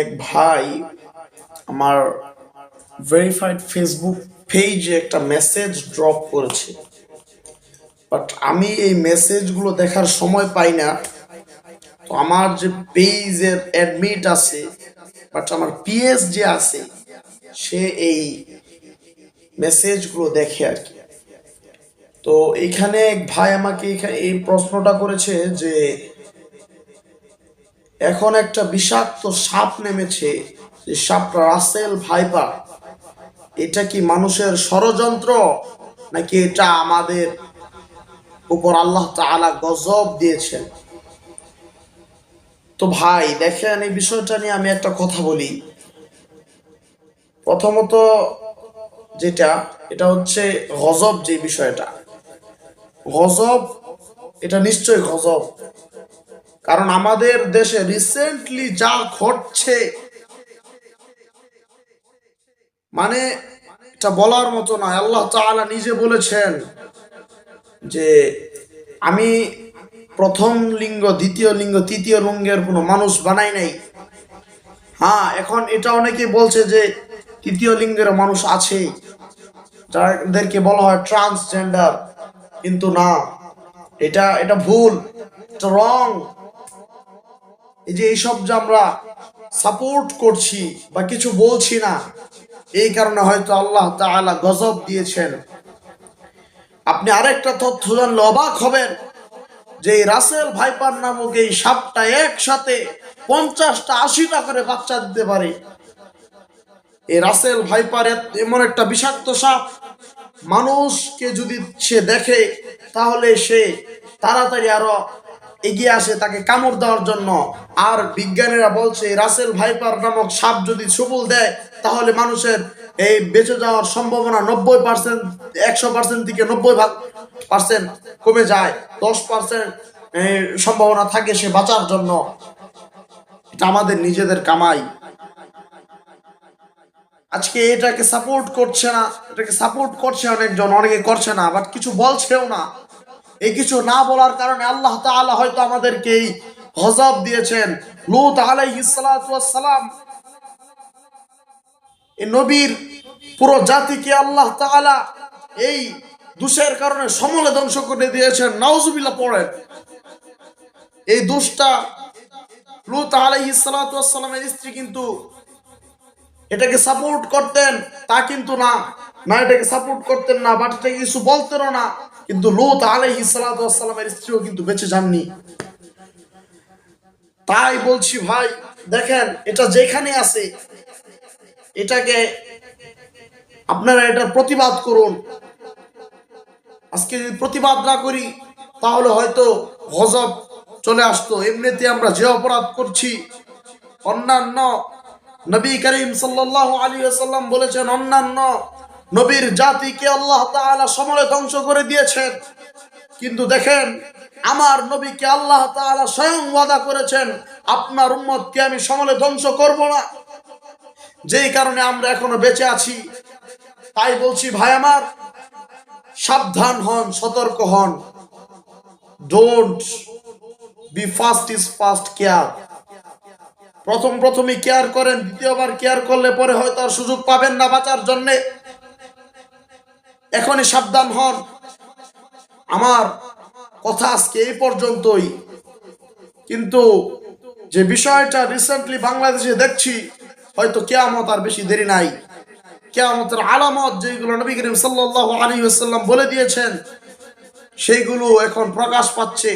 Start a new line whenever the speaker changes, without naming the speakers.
এক ভাই আমার ভেরিফাইড ফেসবুক পেজে একটা মেসেজ ড্রপ করেছে। বাট আমি এই মেসেজগুলো দেখার সময় পাই না। তো আমার যে পেজের অ্যাডমিট আছে বাট আমার পিএস যে আছে, সে এই মেসেজগুলো দেখে আর কি। তো এইখানে এক ভাই আমাকে এই প্রশ্নটা করেছে যে এখন একটা বিষাক্ত সাপ নেমেছে যে সাপটা রাসেল ভাইপার। এটা কি মানুষের ষড়যন্ত্র, নাকি এটা আমাদের উপর আল্লাহ তাআলা গজব দিয়েছেন? তো ভাই, দেখেন এই বিষয়টা নিয়ে আমি একটা কথা বলি। প্রথমত যেটা, এটা হচ্ছে গজব যে বিষয়টা। গজব, এটা নিশ্চয়ই গজব। কারণ আমাদের দেশে রিসেন্টলি যা ঘটছে মানে এটা বলার মতো নয় আল্লাহ তাআলা নিজে বলেছেন যে আমি প্রথম লিঙ্গ, দ্বিতীয় লিঙ্গ, তৃতীয় লিঙ্গের কোনো মানুষ বানাই নাই। হ্যাঁ এখন এটা অনেকে বলছে যে তৃতীয় লিঙ্গের মানুষ আছে, যাদেরকে বলা হয় ট্রান্সজেন্ডার কিন্তু না, এটা এটা ভুল রং এই যে এইসব যে আমরা সাপোর্ট করছি বা কিছু বলছি না, এই কারণে হয়তো আল্লাহ তাআলা গজব দিয়েছেন। আপনি আরেকটা তথ্য জানলে অবাক হবেন যে রাসেল ভাইপার নামক এই সাপটা একসাথে পঞ্চাশটা আশিটা করে বাচ্চা দিতে পারে। এই রাসেল ভাইপার এমন একটা বিষাক্ত সাপ, মানুষকে যদি সে দেখে, তাহলে সে তাড়াতাড়ি আরও এগিয়ে আসে তাকে কামড় দেওয়ার জন্য। আর বিজ্ঞানীরা বলছে, রাসেল ভাইপার নামক সাপ যদি সবল দেয়, তাহলে মানুষের এই বেঁচে যাওয়ার সম্ভাবনা নব্বই পার্সেন্ট একশো পার্সেন্ট থেকে নব্বই ভাগ পার্সেন্ট কমে যায়। দশ পার্সেন্ট সম্ভাবনা থাকে সে বাঁচার জন্য। এটা আমাদের নিজেদের কামাই। আজকে এটাকে সাপোর্ট করছে না, এটাকে সাপোর্ট করছে অনেকজন, অনেকে করছে না বাট কিছু বলছেও না। এই কিছু না বলার কারণে আল্লাহ তাআলা হয়তো আমাদেরকে গজব দিয়েছেন। লূত সালাম, এই নবীর পুরো জাতিকে আল্লাহ তাআলা এই দোষের কারণে সমলে ধ্বংস করে দিয়েছেন। নাউজুবিল্লাহ পড়েন। এই দোষটা লূত আলাইহিস সালাতু স্ত্রী কিন্তু এটাকে সাপোর্ট করতেন, তা কিন্তু না। না এটাকে সাপোর্ট করতেন না, বাট এটাকে কিছু বলতেনও না। কিন্তু লুত আলাইহি সালামের স্ত্রীও কিন্তু বেঁচে যাননি। তাই বলছি ভাই, দেখেন, এটা যেখানে আছে, এটাকে আপনারা এটার প্রতিবাদ করুন। আজকে যদি প্রতিবাদ না করি, তাহলে হয়তো গজব চলে আসতো। এমনিতে আমরা যে অপরাধ করছি, অন্যান্য নবী করিম সাল্লাল্লাহু আলাইহি ওয়াসাল্লাম বলেছেন, অন্যান্য নবীর জাতিকে আল্লাহ তাআলা সমলে ধ্বংস করে দিয়েছেন। কিন্তু দেখেন, আমার নবীকে আল্লাহ তাআলা স্বয়ং ওয়াদা করেছেন, আপনার উম্মতকে আমি সমলে ধ্বংস করব না। যেই কারণে আমরা এখনও বেঁচে আছি, তাই বলছি, ভাই আমার, সাবধান হন, সতর্ক হন। Don't be first is first care প্রথম প্রথমে কেয়ার করেন, দ্বিতীয়বার কেয়ার করলে পরে হয়তো আর সুযোগ পাবেন না বাঁচার জন্য। এখনই সাবধান হন। আমার কথা আজকে এই পর্যন্তই। কিন্তু যে বিষয়টা রিসেন্টলি বাংলাদেশে দেখছি, হয়তো কেয়ামত আর বেশি দেরি নাই। কেয়ামতের আলামত যেগুলো নবী করিম সাল্লাহ আলী আসাল্লাম বলে দিয়েছেন, সেইগুলো এখন প্রকাশ পাচ্ছে।